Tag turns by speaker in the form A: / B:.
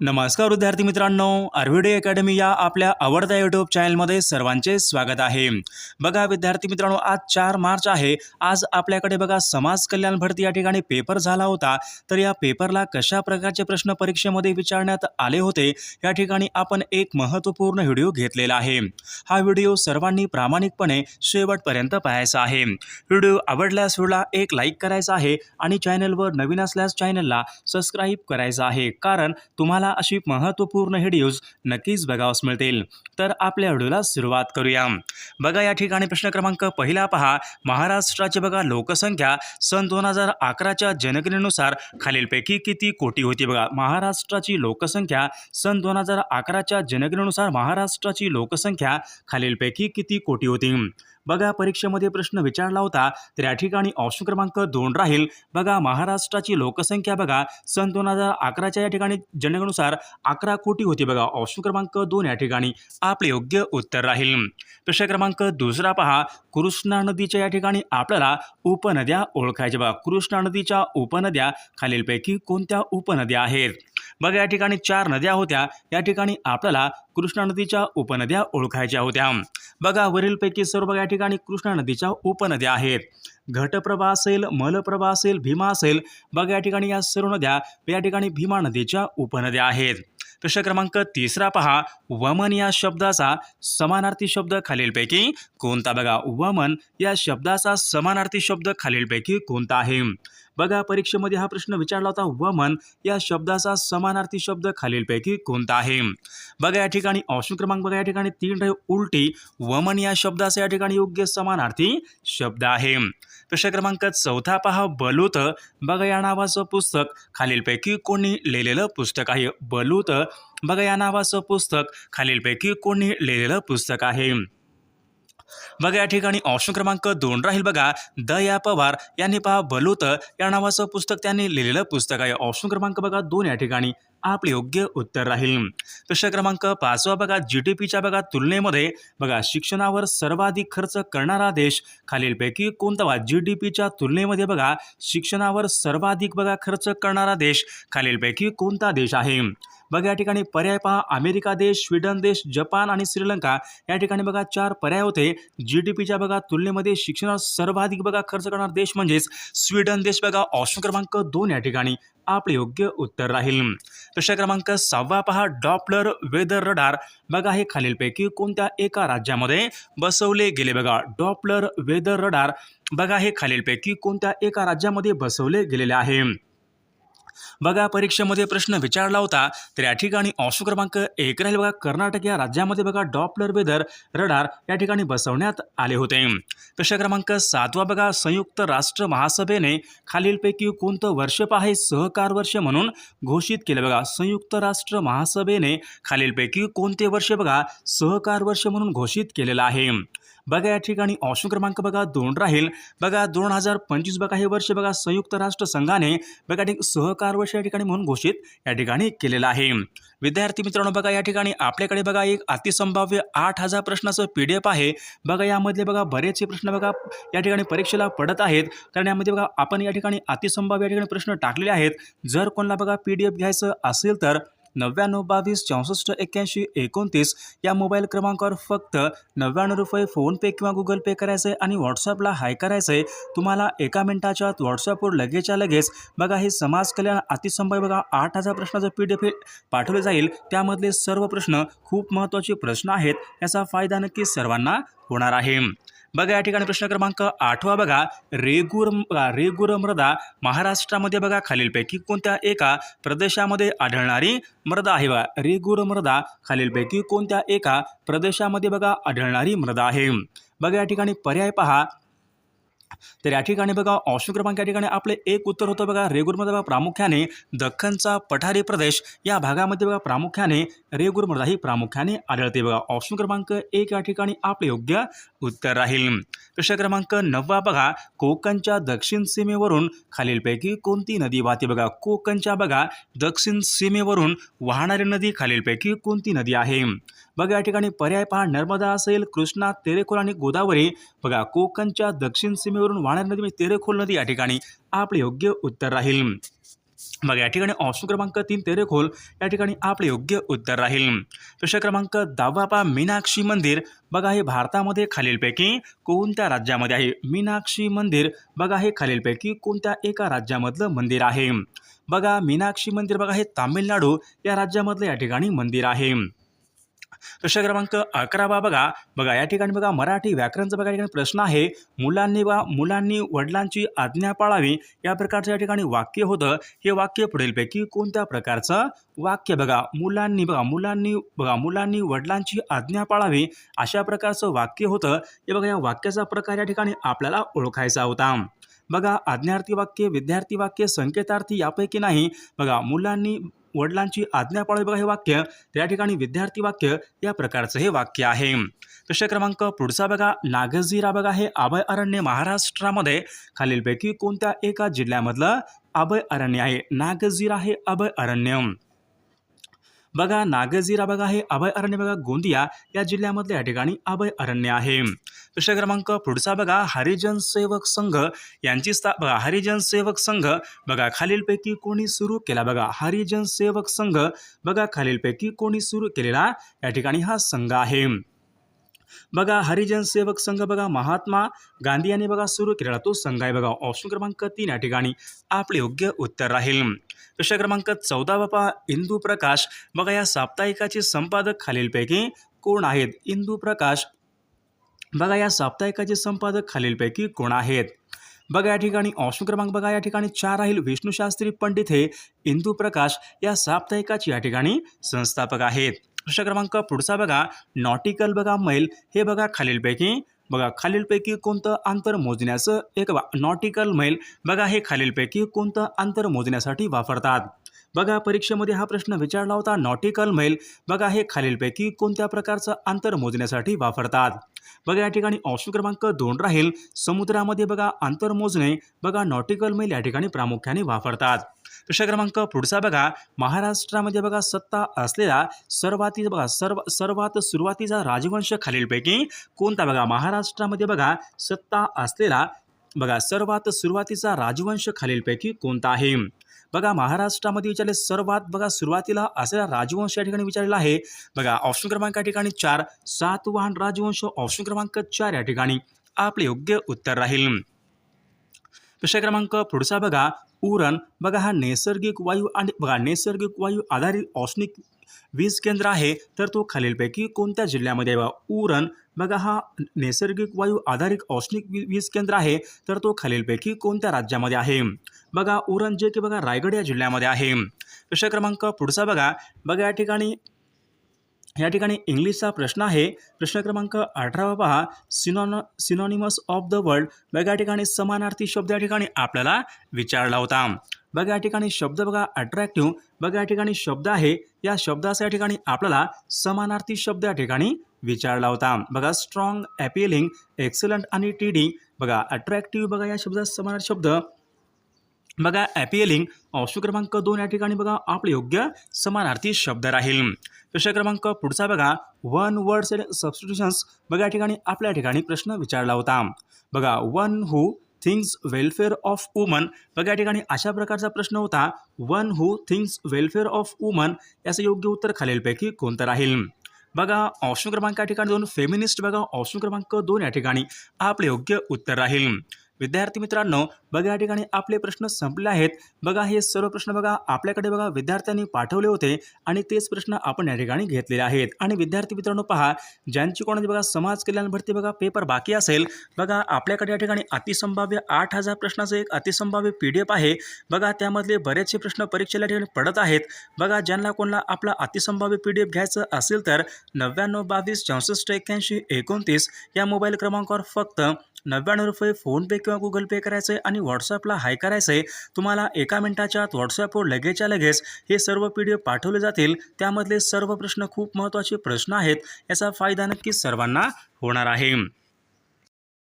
A: नमस्कार विद्यार्थी मित्रांनो आरव्हीडी अकॅडमी या आपल्या आवडत्या यूट्यूब चॅनलमध्ये सर्वांचे स्वागत आहे. बघा विद्यार्थी मित्रांनो आज चार मार्च आहे. आज आपल्याकडे बघा समाज कल्याण भरती या ठिकाणी पेपर झाला होता. तर या पेपरला कशा प्रकारचे प्रश्न परीक्षेमध्ये विचारण्यात आले होते या ठिकाणी आपण एक महत्त्वपूर्ण व्हिडिओ घेतलेला आहे. हा व्हिडिओ सर्वांनी प्रामाणिकपणे शेवटपर्यंत पाहायचा आहे. व्हिडिओ आवडल्यास व्हिडिओला एक लाईक करायचा आहे आणि चॅनलवर नवीन असल्यास चॅनलला सबस्क्राईब करायचं आहे. कारण तुम्हाला अशी महत्त्वपूर्ण व्हिडिओज नक्कीच बघावस मिळतील. तर आपल्या व्हिडिओला सुरुवात करूया. बघा या ठिकाणी प्रश्न क्रमांक पहिला पहा. महाराष्ट्राची बघा लोकसंख्या सन दोन हजार अकराच्या जनगणनेनुसार खालीलपैकी किती कोटी होती बघा. महाराष्ट्राची लोकसंख्या सन दोन हजार अकराच्या जनगणनेनुसार महाराष्ट्राची लोकसंख्या खालीलपैकी किती कोटी होती? बघा परीक्षेमध्ये प्रश्न विचारला होता तर या ठिकाणी ऑप्शन क्रमांक दोन राहील. बघा महाराष्ट्राची लोकसंख्या बघा सन दोन हजार अकराच्या या ठिकाणी जनगणनुसार अकरा कोटी होती बघा. ऑप्शन क्रमांक दोन या ठिकाणी आपले योग्य उत्तर राहील. प्रश्न क्रमांक दुसरा पहा. कृष्णा नदीच्या या ठिकाणी आपल्याला उपनद्या ओळखायच्या बघा. कृष्णा नदीच्या उपनद्या खालीलपैकी कोणत्या उपनद्या आहेत? बघा या ठिकाणी चार नद्या होत्या. या ठिकाणी आपल्याला कृष्णा नदीच्या उपनद्या ओळखायच्या होत्या. बघा वरीलपैकी सर्व या ठिकाणी कृष्णा नदीच्या उपनद्या आहेत. घटप्रभा असेल मलप्रभा असेल भीमा असेल बघा या ठिकाणी या सर्व नद्या या ठिकाणी भीमा नदीच्या उपनद्या आहेत. प्रश्न क्रमांक तिसरा पहा. वमन या शब्दाचा समानार्थी शब्द खालीलपैकी कोणता? बघा वमन या शब्दाचा समानार्थी शब्द खालीलपैकी कोणता आहे? बघा परीक्षेमध्ये हा प्रश्न विचारला होता वमन या शब्दाचा समानार्थी शब्द खालीलपैकी कोणता आहे? बघा या ठिकाणी ऑप्शन क्रमांक बघा या ठिकाणी तीन आहे उलटी वमन या शब्दाचा या ठिकाणी योग्य समानार्थी शब्द आहे. प्रश्न क्रमांक चौथा पहा बलूत. बघा या नावाचं पुस्तक खालीलपैकी कोणी लिहिलेलं पुस्तक आहे. बलूत. बघा या नावाचं पुस्तक खालीलपैकी कोणी लिहिलेलं पुस्तक आहे. बघा या ठिकाणी ऑप्शन क्रमांक दोन राहील बघा. द या पवार यांनी पहा बलूत या नावाचं पुस्तक त्यांनी लिहिलेलं पुस्तक आहे. ऑप्शन क्रमांक बघा दोन या ठिकाणी. आपले योग्य उत्तर राहील. प्रश्न क्रमांक पाचवा बघा. जी डी पीच्या बघा तुलनेमध्ये बघा शिक्षणावर सर्वाधिक खर्च करणारा देश खालीलपैकी कोणता बघा जी डी पीच्या तुलनेमध्ये बघा शिक्षणावर सर्वाधिक बघा खर्च करणारा देश खालीलपैकी कोणता देश आहे? बघा या ठिकाणी पर्याय पहा. अमेरिका देश स्वीडन देश जपान आणि श्रीलंका या ठिकाणी बघा चार पर्याय होते. जी डी पीच्या बघा तुलनेमध्ये शिक्षणावर सर्वाधिक बघा खर्च करणारा देश म्हणजेच स्वीडन देश बघा. ऑप्शन क्रमांक दोन या ठिकाणी. आपले योग्य उत्तर राहील. प्रश्न क्रमांक सहावा पहा. डॉपलर वेदर रडार बघा हे खालीलपैकी कोणत्या एका राज्यामध्ये बसवले गेले बघा. डॉपलर वेदर रडार बघा हे खालीलपैकी कोणत्या एका राज्यामध्ये बसवले गेलेले आहे. बघा परीक्षेमध्ये प्रश्न विचारला होता तर या ठिकाणी ऑप्शन क्रमांक एक राहील बघा कर्नाटक या राज्यामध्ये बघा डॉपलर वेदर रडार या ठिकाणी बसवण्यात आले होते. प्रश्न क्रमांक सातवा बघा संयुक्त राष्ट्र महासभेने खालीलपैकी कोणतं वर्ष आहे सहकार वर्ष म्हणून घोषित केलं बघा. संयुक्त राष्ट्र महासभेने खालीलपैकी कोणते वर्ष बघा सहकार वर्ष म्हणून घोषित केलेलं आहे. बघा या ठिकाणी ऑप्शन क्रमांक बघा दोन राहील. बघा दोन हजार पंचवीस बघा हे वर्ष बघा संयुक्त राष्ट्र संघाने बघा सहकार वर्ष या ठिकाणी म्हणून घोषित या ठिकाणी केलेलं आहे. विद्यार्थी मित्रांनो बघा या ठिकाणी आपल्याकडे बघा एक अतिसंभाव्य आठ हजार प्रश्नाचं पी डी एफ आहे. बघा यामधले बघा बरेचसे प्रश्न बघा या ठिकाणी परीक्षेला पडत आहेत. कारण यामध्ये बघा आपण या ठिकाणी अतिसंभाव्य या ठिकाणी प्रश्न टाकलेले आहेत. जर कोणाला बघा पी डी एफ घ्यायचं असेल तर नव्याण्णव बावीस चौसष्ट एक्क्याऐंशी एकोणतीस या मोबाईल क्रमांकावर फक्त नव्याण्णव रुपये फोनपे किंवा गुगल पे करायचं आहे आणि व्हॉट्सअपला हाय करायचं आहे तुम्हाला एका मिनिटाच्या आत व्हॉट्सअपवर लगेचच्या लगेच बघा हे समाज कल्याण अतिसंभाव्य बघा आठ हजार प्रश्नाचं पी डी एफ पाठवले जाईल. त्यामधले सर्व प्रश्न खूप महत्त्वाचे प्रश्न आहेत याचा फायदा नक्की सर्वांना होणार आहे. बघा या ठिकाणी प्रश्न क्रमांक आठवा बघा. रेगुर रेगुर मृदा महाराष्ट्रामध्ये बघा खालीलपैकी कोणत्या एका प्रदेशामध्ये आढळणारी मृदा आहे? बघा रेगुर मृदा खालीलपैकी कोणत्या एका प्रदेशामध्ये बघा आढळणारी मृदा आहे? बघा या ठिकाणी पर्याय पहा. तर या ठिकाणी बघा ऑप्शन क्रमांक या ठिकाणी आपले एक उत्तर होतं बघा. रेगुरमध्ये बघा प्रामुख्याने दख्खनचा पठारी प्रदेश या भागामध्ये बघा प्रामुख्याने रेगुर मृदा ही प्रामुख्याने आढळते बघा. ऑप्शन क्रमांक एक या ठिकाणी आपले योग्य उत्तर राहील. प्रश्न क्रमांक नववा बघा कोकणच्या दक्षिण सीमेवरून खालीलपैकी कोणती नदी वाहते बघा? कोकणच्या बघा दक्षिण सीमेवरून वाहणारी नदी खालीलपैकी कोणती नदी आहे? बघा या ठिकाणी पर्याय पहा. नर्मदा असेल कृष्णा तेरेखोल आणि गोदावरी. बघा कोकणच्या दक्षिण सीमेवरून वाहणारी नदी म्हणजे तेरेखोल नदी या ठिकाणी. आपले योग्य उत्तर राहील. बघा या ठिकाणी ऑप्शन क्रमांक तीन तेरेखोल. या ठिकाणी आपले योग्य उत्तर राहील. प्रश्न क्रमांक दहावा पहा मीनाक्षी मंदिर. बघा हे भारतामध्ये खालीलपैकी कोणत्या राज्यामध्ये आहे? मीनाक्षी मंदिर. बघा हे खालीलपैकी कोणत्या एका राज्यामधलं मंदिर आहे? बघा मीनाक्षी मंदिर बघा हे तामिळनाडू या राज्यामधलं या ठिकाणी मंदिर आहे. प्रश्न क्रमांक अकरावा बघा. बघा या ठिकाणी बघा मराठी व्याकरणचा बघा या ठिकाणी प्रश्न आहे. मुलांनी वा मुलांनी वडिलांची आज्ञा पाळावी या प्रकारचं या ठिकाणी वाक्य होतं. हे वाक्य पुढीलपैकी कोणत्या प्रकारचं वाक्य बघा? मुलांनी बघा मुलांनी बघा मुलांनी वडिलांची आज्ञा पाळावी अशा प्रकारचं वाक्य होतं. हे बघा या वाक्याचा प्रकार या ठिकाणी आपल्याला ओळखायचा होता. बघा आज्ञार्थी वाक्य विद्यार्थी वाक्य संकेतार्थी यापैकी नाही. बघा मुलांनी वडिलांची आज्ञा पाळावी बघा हे वाक्य. त्या ठिकाणी विद्यार्थी वाक्य या प्रकारचं हे वाक्य आहे. प्रश्न क्रमांक पुढचा बघा. नागझिरा बघा हे अभय अरण्य महाराष्ट्रामध्ये. खालीलपैकी कोणत्या एका जिल्ह्यामधलं अभय अरण्य आहे? नागझिरा हे अभय अरण्य. बघा नागझिरा बघा हे अभय अरण्य बघा गोंदिया या जिल्ह्यामधल्या या ठिकाणी अभय अरण्य आहे. प्रश्न क्रमांक पुढचा बघा हरिजन सेवक संघ. यांची स्था बघा हरिजन सेवक संघ बघा खालीलपैकी कोणी सुरू केला बघा हरिजन सेवक संघ बघा खालीलपैकी कोणी सुरू केलेला या ठिकाणी हा संघ आहे. बघा हरिजन सेवक संघ बघा महात्मा गांधी यांनी बघा सुरू केलेला तो संघ आहे बघा. ऑप्शन क्रमांक तीन या ठिकाणी आपले योग्य उत्तर राहील. प्रश्न क्रमांक चौदा बापा इंदू प्रकाश. बघा या साप्ताहिकाचे संपादक खालीलपैकी कोण आहेत? इंदू प्रकाश. बघा या साप्ताहिकाचे संपादक खालीलपैकी कोण आहेत? बघा या ठिकाणी ऑप्शन क्रमांक बघा या ठिकाणी चार राहील. विष्णुशास्त्री पंडित हे इंदू प्रकाश या साप्ताहिकाचे या ठिकाणी संस्थापक आहेत. प्रश्न क्रमांक पुढचा बघा. नॉटिकल बघा मैल. हे बघा खालीलपैकी. बघा खालीलपैकी कोणतं अंतर मोजण्याचं? एक नॉटिकल मैल. बघा हे खालीलपैकी कोणतं अंतर मोजण्यासाठी वापरतात? बघा परीक्षेमध्ये हा प्रश्न विचारला होता नॉटिकल मैल. बघा हे खालीलपैकी कोणत्या प्रकारचं अंतर मोजण्यासाठी वापरतात? बघा या ठिकाणी ऑप्शन क्रमांक दोन राहील. समुद्रामध्ये बघा अंतर मोजणे बघा नॉटिकल मैल या ठिकाणी प्रामुख्याने वापरतात. प्रश्न क्रमांक पुढचा बघा. महाराष्ट्रामध्ये बघा सत्ता असलेला सर्वाती बघा सर्व सर्वात सुरुवातीचा राजवंश खालीलपैकी कोणता बघा? महाराष्ट्रामध्ये बघा सत्ता असलेला बघा सर्वात सुरुवातीचा राजवंश खालीलपैकी कोणता आहे? बघा महाराष्ट्रामध्ये विचारले सर्वात बघा सुरुवातीला असलेला राजवंश या ठिकाणी विचारलेला आहे. बघा ऑप्शन क्रमांक या ठिकाणी चार सातवाहन राजवंश ऑप्शन क्रमांक चार या ठिकाणी आपले योग्य उत्तर राहील. प्रश्न क्रमांक पुढचा बघा उरण बघा हा नैसर्गिक वायू आणि बघा नैसर्गिक वायू आधारित औष्णिक वीज केंद्र आहे तर तो खालीलपैकी कोणत्या जिल्ह्यामध्ये उरण. बघा हा नैसर्गिक वायू आधारित औष्णिक वी- वीज केंद्र आहे तर तो खालीलपैकी कोणत्या राज्यामध्ये आहे? बघा उरण जे की बघा रायगड या जिल्ह्यामध्ये आहे. प्रश्न क्रमांक पुढचा बघा. बघा या ठिकाणी या ठिकाणी इंग्लिशचा प्रश्न आहे. प्रश्न क्रमांक अठरावा पहा. Synon synonymous of the world बघा या ठिकाणी समानार्थी शब्द या ठिकाणी आपल्याला विचारला होता. बघा या ठिकाणी शब्द बघा अट्रॅक्टिव्ह बघा या ठिकाणी शब्द आहे या शब्दाचा या ठिकाणी आपल्याला समानार्थी शब्द या ठिकाणी विचारला होता. बघा स्ट्रॉंग ॲपिलिंग एक्सलंट आणि टी डी बघा अट्रॅक्टिव्ह बघा या शब्दाचा समानार्थी शब्द. बघा ॲपिलिंग ऑप्शन क्रमांक दोन या ठिकाणी बघा आपले योग्य समानार्थी शब्द राहील. प्रश्न क्रमांक पुढचा बघा. वन वर्ड्स अँड सबस्टिट्यूशन्स बघा या ठिकाणी आपल्या ठिकाणी प्रश्न विचारला होता. बघा one who things welfare of woman बघा या ठिकाणी अशा प्रकारचा प्रश्न होता. One who things welfare of woman याचं योग्य उत्तर खालीलपैकी कोणतं राहील? बघा ऑप्शन क्रमांक या ठिकाणी दोन. फेमिनिस्ट बघा ऑप्शन क्रमांक दोन या ठिकाणी. आपले योग्य उत्तर राहील. विद्यार्थी मित्रांनो बघा या ठिकाणी आपले प्रश्न संपले आहेत. बघा हे सर्व प्रश्न बघा आपल्याकडे बघा विद्यार्थ्यांनी पाठवले होते आणि तेच प्रश्न आपण या ठिकाणी घेतलेले आहेत. आणि विद्यार्थी मित्रांनो पहा ज्यांची कोणाची बघा समाज कल्याण भरती बघा पेपर बाकी असेल बघा आपल्याकडे या ठिकाणी अतिसंभाव्य आठ हजार प्रश्नाचं एक अतिसंभाव्य पी डी एफ आहे. बघा त्यामधले बरेचसे प्रश्न परीक्षेला ठिकाणी पडत आहेत. बघा ज्यांना कोणाला आपला अतिसंभाव्य पी डी एफ घ्यायचं असेल तर नव्याण्णव बावीस चौसष्ट एक्क्याऐंशी एकोणतीस या मोबाईल क्रमांकावर फक्त नव्याण्णव रुपये फोनपे किंवा गुगल पे करायचं आहे आणि व्हॉट्सअपला हाय करायचं आहे तुम्हाला एका मिनिटाच्या आत व्हॉट्सअपवर लगेचच्या लगेच हे सर्व पी डी एफ पाठवले जातील. त्यामधले सर्व प्रश्न खूप महत्त्वाचे प्रश्न आहेत. याचा फायदा नक्कीच सर्वांना होणार आहे.